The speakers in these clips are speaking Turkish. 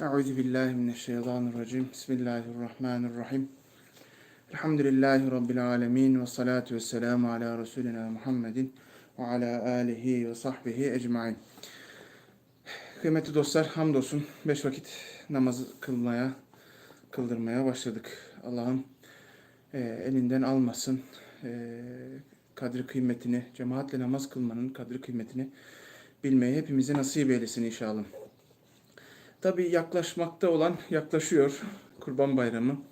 Euzu billahi mineşşeytanirracim. Bismillahirrahmanirrahim. Elhamdülillahi rabbil alamin ve salatu vesselamu ala resulina Muhammedin ve ala alihi ve sahbihi ecmaîn. Kıymetli dostlar, hamdolsun beş vakit namazı kılmaya, kıldırmaya başladık. Allah'ım e, elinden almasın. E, kadri kıymetini, cemaatle namaz kılmanın kadri kıymetini bilmeyi hepimize nasip eylesin inşallah. Tabi yaklaşmakta olan yaklaşıyor Kurban Bayramı.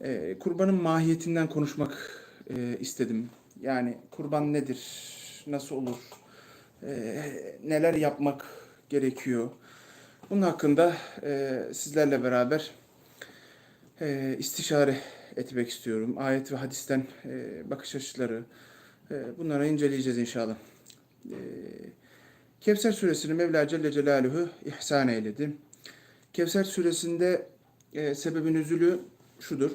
Ee, kurbanın mahiyetinden konuşmak e, istedim. Yani kurban nedir? Nasıl olur? Ee, neler yapmak gerekiyor? Bunun hakkında e, sizlerle beraber e, istişare etmek istiyorum. Ayet ve hadisten e, bakış açıları e, bunları inceleyeceğiz inşallah. E, Kevser suresini Mevla Celle Celaluhu ihsan eyledi. Kevser suresinde e, sebebin üzülü şudur.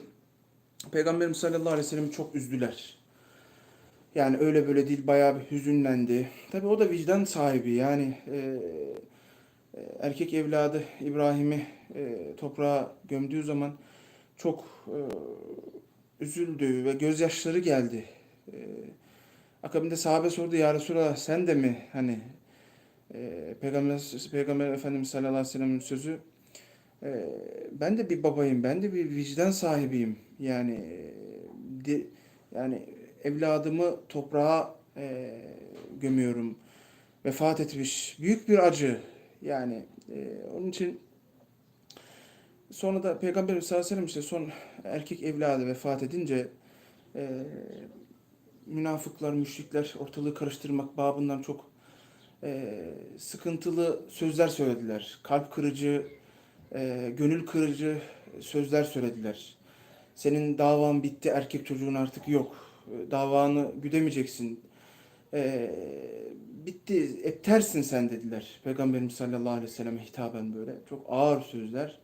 Peygamberimiz sallallahu aleyhi ve sellem'i çok üzdüler. Yani öyle böyle değil bayağı bir hüzünlendi. Tabi o da vicdan sahibi yani e, e, erkek evladı İbrahim'i e, toprağa gömdüğü zaman çok e, üzüldü ve gözyaşları geldi. E, akabinde sahabe sordu ya Resulallah sen de mi hani e, Peygamber, Peygamber Efendimiz sallallahu aleyhi ve sellem'in sözü e, ben de bir babayım, ben de bir vicdan sahibiyim. Yani de, yani evladımı toprağa e, gömüyorum. Vefat etmiş. Büyük bir acı. Yani e, onun için sonra da Peygamber sellem işte son erkek evladı vefat edince e, münafıklar, müşrikler ortalığı karıştırmak babından çok e, sıkıntılı sözler söylediler. Kalp kırıcı, e, gönül kırıcı sözler söylediler. Senin davan bitti, erkek çocuğun artık yok. E, davanı güdemeyeceksin. E, bitti, eptersin sen dediler. Peygamberimiz sallallahu aleyhi ve selleme hitaben böyle. Çok ağır sözler.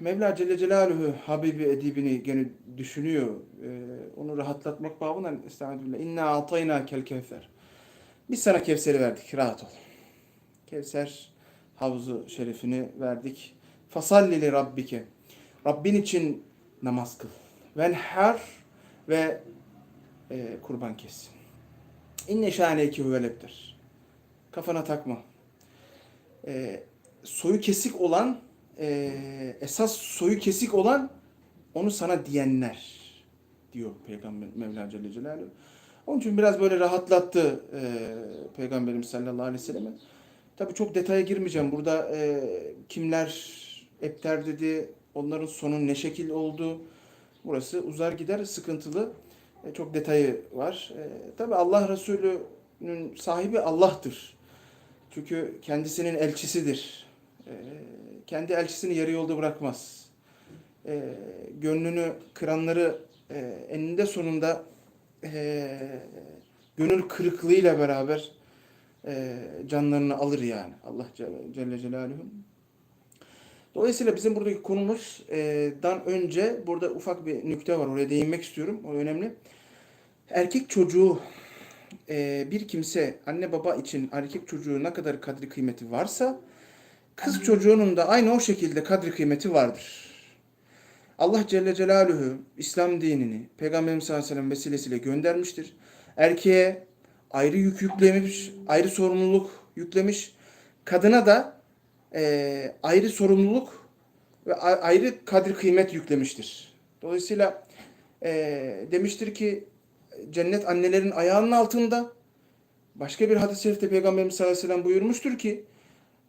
Mevla Celle Celaluhu Habibi edibini gene düşünüyor. E, onu rahatlatmak babından estağfirullah. İnna atayna kel kevser. Biz sana Kevser'i verdik. Rahat ol. Kevser havuzu şerifini verdik. Fasalli li rabbike. Rabbin için namaz kıl. Venher ve e, kurban kes. İnne şaneki huveleptir. Kafana takma. E, soyu kesik olan e, esas soyu kesik olan onu sana diyenler diyor Peygamber Mevla Celle Celaluhu. Onun için biraz böyle rahatlattı e, Peygamberimiz sallallahu aleyhi ve sellem'e. Tabii çok detaya girmeyeceğim. Burada e, kimler epter dedi, onların sonu ne şekil oldu. Burası uzar gider, sıkıntılı. E, çok detayı var. E, tabii Allah Resulü'nün sahibi Allah'tır. Çünkü kendisinin elçisidir. E, kendi elçisini yarı yolda bırakmaz. E, gönlünü kıranları e, eninde sonunda e, gönül kırıklığıyla beraber e, canlarını alır yani. Allah Celle, Celaluhu. Dolayısıyla bizim buradaki konumuzdan önce burada ufak bir nükte var. Oraya değinmek istiyorum. O önemli. Erkek çocuğu e, bir kimse anne baba için erkek çocuğu ne kadar kadri kıymeti varsa kız çocuğunun da aynı o şekilde kadri kıymeti vardır. Allah Celle Celaluhu İslam dinini Peygamberimiz sallallahu aleyhi ve sellem vesilesiyle göndermiştir. Erkeğe ayrı yük yüklemiş, ayrı sorumluluk yüklemiş. Kadına da e, ayrı sorumluluk ve ayrı kadir kıymet yüklemiştir. Dolayısıyla e, demiştir ki cennet annelerin ayağının altında. Başka bir hadis-i şerifte Peygamberimiz sallallahu aleyhi ve sellem buyurmuştur ki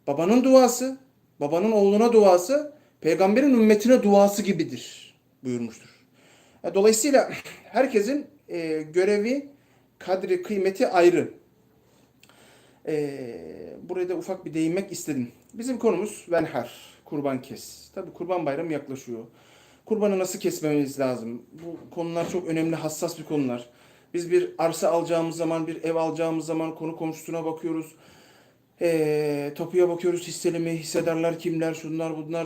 babanın duası, babanın oğluna duası peygamberin ümmetine duası gibidir buyurmuştur. E, dolayısıyla herkesin e, görevi, kadri, kıymeti ayrı. E, buraya da ufak bir değinmek istedim. Bizim konumuz venhar, kurban kes. Tabi kurban bayramı yaklaşıyor. Kurbanı nasıl kesmemiz lazım? Bu konular çok önemli, hassas bir konular. Biz bir arsa alacağımız zaman, bir ev alacağımız zaman konu komşusuna bakıyoruz. E, topuya bakıyoruz hisseli mi, hissedarlar kimler, şunlar bunlar,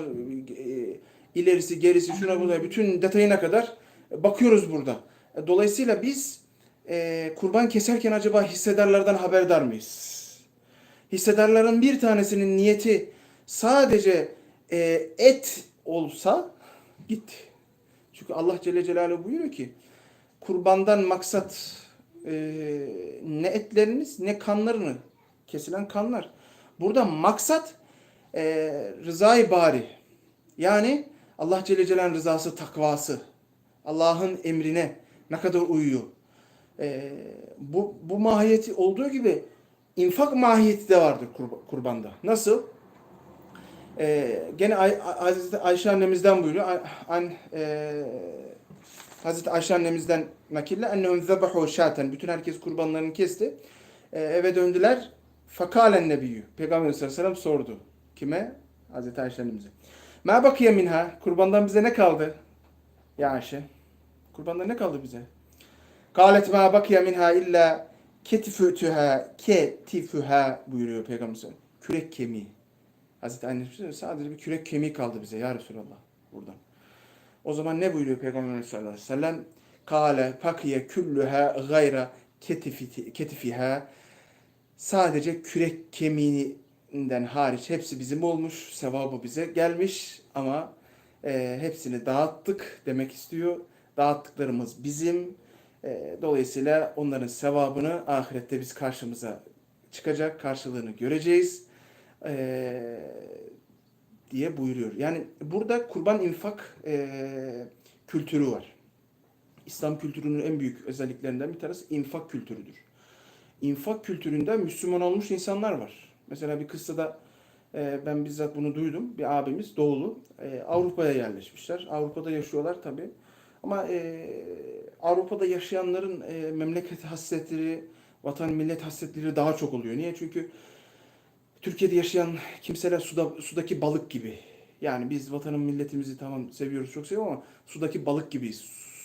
e, ilerisi gerisi şuna buna bütün detayına kadar bakıyoruz burada. Dolayısıyla biz e, kurban keserken acaba hissedarlardan haberdar mıyız? Hissedarların bir tanesinin niyeti sadece e, et olsa git. Çünkü Allah Celle Celaluhu buyuruyor ki kurbandan maksat e, ne etleriniz ne kanlarını kesilen kanlar. Burada maksat e, rızayı bari. Yani Allah Celle Celaluhu'nun rızası, takvası. Allah'ın emrine ne kadar uyuyor. E, bu, bu mahiyeti olduğu gibi infak mahiyeti de vardır kurba- kurbanda. Nasıl? E, gene Hazreti Ayşe annemizden buyuruyor. An, e, Hazreti Ayşe annemizden nakille ennehum zebahu şaten. Bütün herkes kurbanlarını kesti. E, eve döndüler. Fakalen nebiyyü. Peygamber sallallahu aleyhi ve sellem sordu. Kime? Hazreti Ayşe annemize. Ma bakiye minha. Kurbandan bize ne kaldı? Ya Ayşe. Kurbandan ne kaldı bize? Kalet ma bakiye minha illa ketifütüha ketifüha buyuruyor Peygamber. Kürek kemiği. Hazreti diyor, sadece bir kürek kemiği kaldı bize ya Resulallah buradan. O zaman ne buyuruyor Peygamber sallallahu aleyhi ve sellem? Kale fakiye küllüha gayra ketifi- ketifiha sadece kürek kemiğinden hariç hepsi bizim olmuş. Sevabı bize gelmiş ama e, hepsini dağıttık demek istiyor. Dağıttıklarımız bizim. E, dolayısıyla onların sevabını ahirette biz karşımıza çıkacak. Karşılığını göreceğiz. E, diye buyuruyor. Yani burada kurban infak e, kültürü var. İslam kültürünün en büyük özelliklerinden bir tanesi infak kültürüdür. İnfak kültüründe Müslüman olmuş insanlar var. Mesela bir kıssada e, ben bizzat bunu duydum. Bir abimiz doğulu e, Avrupa'ya yerleşmişler. Avrupa'da yaşıyorlar tabi. Ama e, Avrupa'da yaşayanların e, memleket hasretleri, vatan millet hasretleri daha çok oluyor. Niye? Çünkü Türkiye'de yaşayan kimseler suda, sudaki balık gibi. Yani biz vatanın milletimizi tamam seviyoruz, çok seviyoruz ama sudaki balık gibi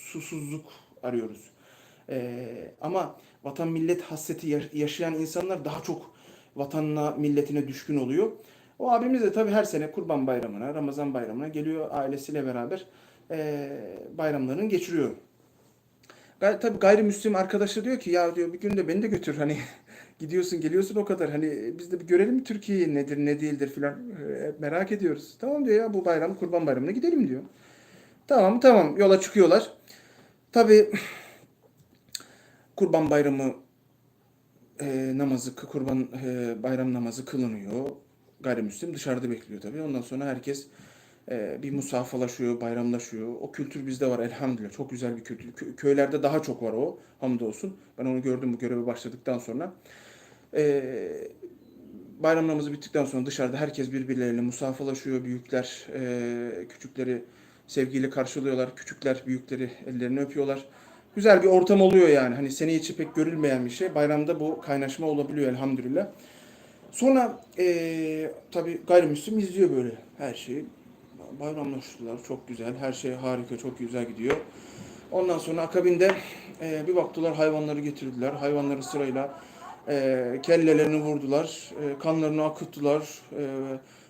susuzluk arıyoruz. Ee, ama vatan millet hasreti ya- yaşayan insanlar daha çok vatanına, milletine düşkün oluyor. O abimiz de tabii her sene Kurban Bayramı'na, Ramazan Bayramı'na geliyor ailesiyle beraber ee, bayramlarını geçiriyor. Gay tabii gayrimüslim arkadaşı diyor ki ya diyor bir gün de beni de götür hani gidiyorsun geliyorsun o kadar hani biz de bir görelim Türkiye'yi nedir ne değildir filan Ee, merak ediyoruz. Tamam diyor ya bu bayram Kurban Bayramı'na gidelim diyor. Tamam tamam yola çıkıyorlar. Tabii Kurban Bayramı e, namazı, kurban e, bayram namazı kılınıyor. Gayrimüslim dışarıda bekliyor tabii. Ondan sonra herkes e, bir musafalaşıyor, bayramlaşıyor. O kültür bizde var elhamdülillah. Çok güzel bir kültür. Kö- Köylerde daha çok var o. Hamdolsun. Ben onu gördüm bu göreve başladıktan sonra. E, bayram namazı bittikten sonra dışarıda herkes birbirleriyle musafalaşıyor. Büyükler e, küçükleri sevgiyle karşılıyorlar. Küçükler büyükleri ellerini öpüyorlar. Güzel bir ortam oluyor yani. Hani sene içi pek görülmeyen bir şey. Bayramda bu kaynaşma olabiliyor elhamdülillah. Sonra eee tabii gayrimüslim izliyor böyle her şeyi. Bayramlaştılar çok güzel. Her şey harika çok güzel gidiyor. Ondan sonra akabinde eee, bir baktılar hayvanları getirdiler. Hayvanları sırayla eee, kellelerini vurdular. eee, kanlarını akıttılar. eee,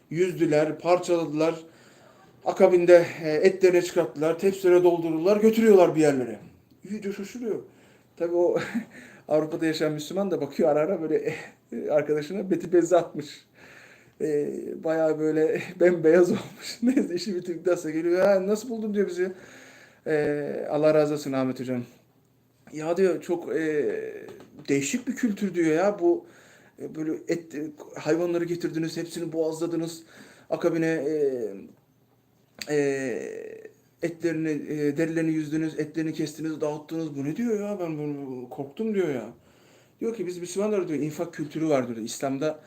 yüzdüler, parçaladılar. Akabinde e, etlerini çıkarttılar, tepsilere doldurdular, götürüyorlar bir yerlere. İyice şaşırıyor. Tabii o Avrupa'da yaşayan Müslüman da bakıyor ara ara böyle e, arkadaşına beti bezi atmış. E, bayağı böyle bembeyaz olmuş. Neyse işi bitirdikten sonra geliyor. Ha, nasıl buldun diyor bizi. E, Allah razı olsun Ahmet Hocam. Ya diyor çok e, değişik bir kültür diyor ya bu e, böyle et hayvanları getirdiniz hepsini boğazladınız akabine e, e, etlerini e, derilerini yüzdünüz etlerini kestiniz dağıttınız bu ne diyor ya ben bunu korktum diyor ya diyor ki biz Müslümanlar diyor infak kültürü var diyor İslam'da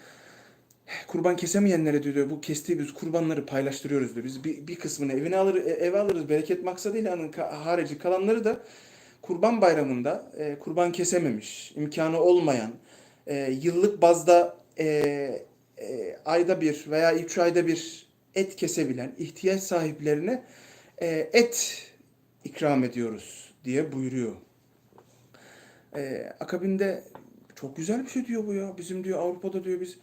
kurban kesemeyenlere diyor bu kestiğimiz kurbanları paylaştırıyoruz diyor. Biz bir, bir kısmını evine alır, e, eve alırız bereket maksadıyla harici kalanları da kurban bayramında e, kurban kesememiş, imkanı olmayan, e, yıllık bazda e, e, ayda bir veya üç ayda bir et kesebilen ihtiyaç sahiplerine e, et ikram ediyoruz diye buyuruyor. E, akabinde çok güzel bir şey diyor bu ya. Bizim diyor Avrupa'da diyor biz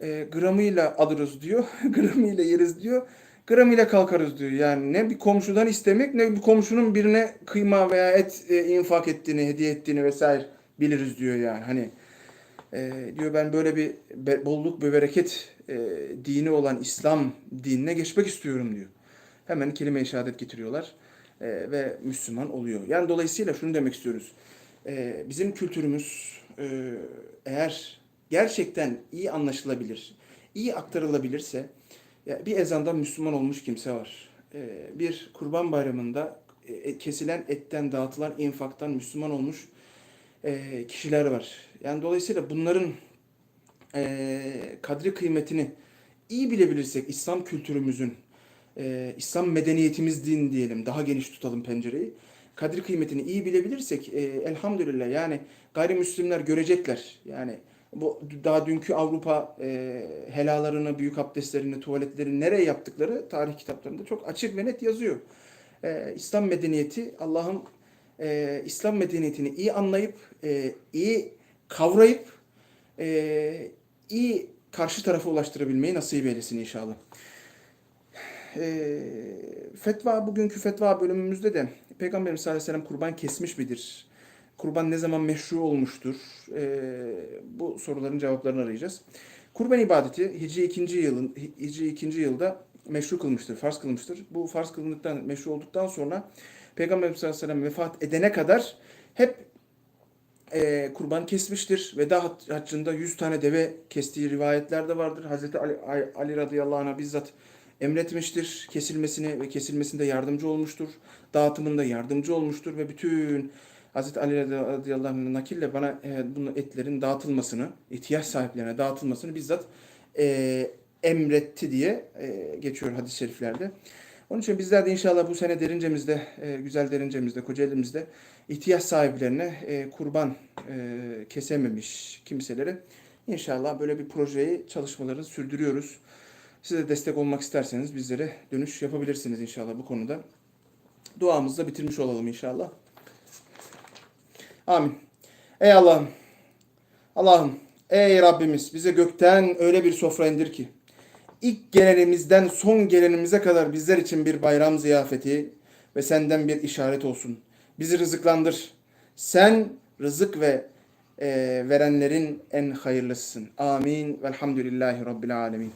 e, gramıyla alırız diyor. gramıyla yeriz diyor. Gramıyla kalkarız diyor. Yani ne bir komşudan istemek ne bir komşunun birine kıyma veya et e, infak ettiğini, hediye ettiğini vesaire biliriz diyor yani. Hani e, diyor ben böyle bir bolluk bir bereket e, dini olan İslam dinine geçmek istiyorum diyor. Hemen kelime-i şehadet getiriyorlar e, ve Müslüman oluyor. Yani dolayısıyla şunu demek istiyoruz. E, bizim kültürümüz e, eğer gerçekten iyi anlaşılabilir, iyi aktarılabilirse bir ezandan Müslüman olmuş kimse var. E, bir kurban bayramında e, kesilen etten dağıtılan infaktan Müslüman olmuş e, kişiler var. Yani dolayısıyla bunların e, kadri kıymetini iyi bilebilirsek İslam kültürümüzün, e, İslam medeniyetimiz din diyelim, daha geniş tutalım pencereyi. Kadri kıymetini iyi bilebilirsek e, elhamdülillah yani gayrimüslimler görecekler. Yani bu daha dünkü Avrupa e, helalarını, büyük abdestlerini, tuvaletlerini nereye yaptıkları tarih kitaplarında çok açık ve net yazıyor. E, İslam medeniyeti Allah'ın e, İslam medeniyetini iyi anlayıp, e, iyi kavrayıp, e, iyi karşı tarafa ulaştırabilmeyi nasip eylesin inşallah. E, fetva, bugünkü fetva bölümümüzde de Peygamberimiz sallallahu aleyhi ve sellem kurban kesmiş midir? Kurban ne zaman meşru olmuştur? E, bu soruların cevaplarını arayacağız. Kurban ibadeti Hicri 2. yılın Hicri 2. yılda meşru kılmıştır, farz kılmıştır. Bu farz kılındıktan, meşru olduktan sonra Peygamberimiz sallallahu aleyhi ve sellem vefat edene kadar hep e, kurban kesmiştir. Veda hac- haccında 100 tane deve kestiği rivayetler de vardır. Hazreti Ali, Ali radıyallahu anh'a bizzat emretmiştir kesilmesini ve kesilmesinde yardımcı olmuştur. Dağıtımında yardımcı olmuştur ve bütün Hazreti Ali radıyallahu anh'ın nakille bana e, bunun etlerin dağıtılmasını, ihtiyaç sahiplerine dağıtılmasını bizzat e, emretti diye e, geçiyor hadis-i şeriflerde. Onun için bizler de inşallah bu sene derincemizde, e, güzel derincemizde, Kocaeli'mizde ihtiyaç sahiplerine e, kurban e, kesememiş kimselere inşallah böyle bir projeyi, çalışmaları sürdürüyoruz. Size de destek olmak isterseniz bizlere dönüş yapabilirsiniz inşallah bu konuda. Duamızı da bitirmiş olalım inşallah. Amin. Ey Allah'ım, Allah'ım, ey Rabbimiz bize gökten öyle bir sofra indir ki, ilk gelenimizden son gelenimize kadar bizler için bir bayram ziyafeti ve senden bir işaret olsun. Bizi rızıklandır. Sen rızık ve e, verenlerin en hayırlısısın. Amin. Velhamdülillahi Rabbil alemin.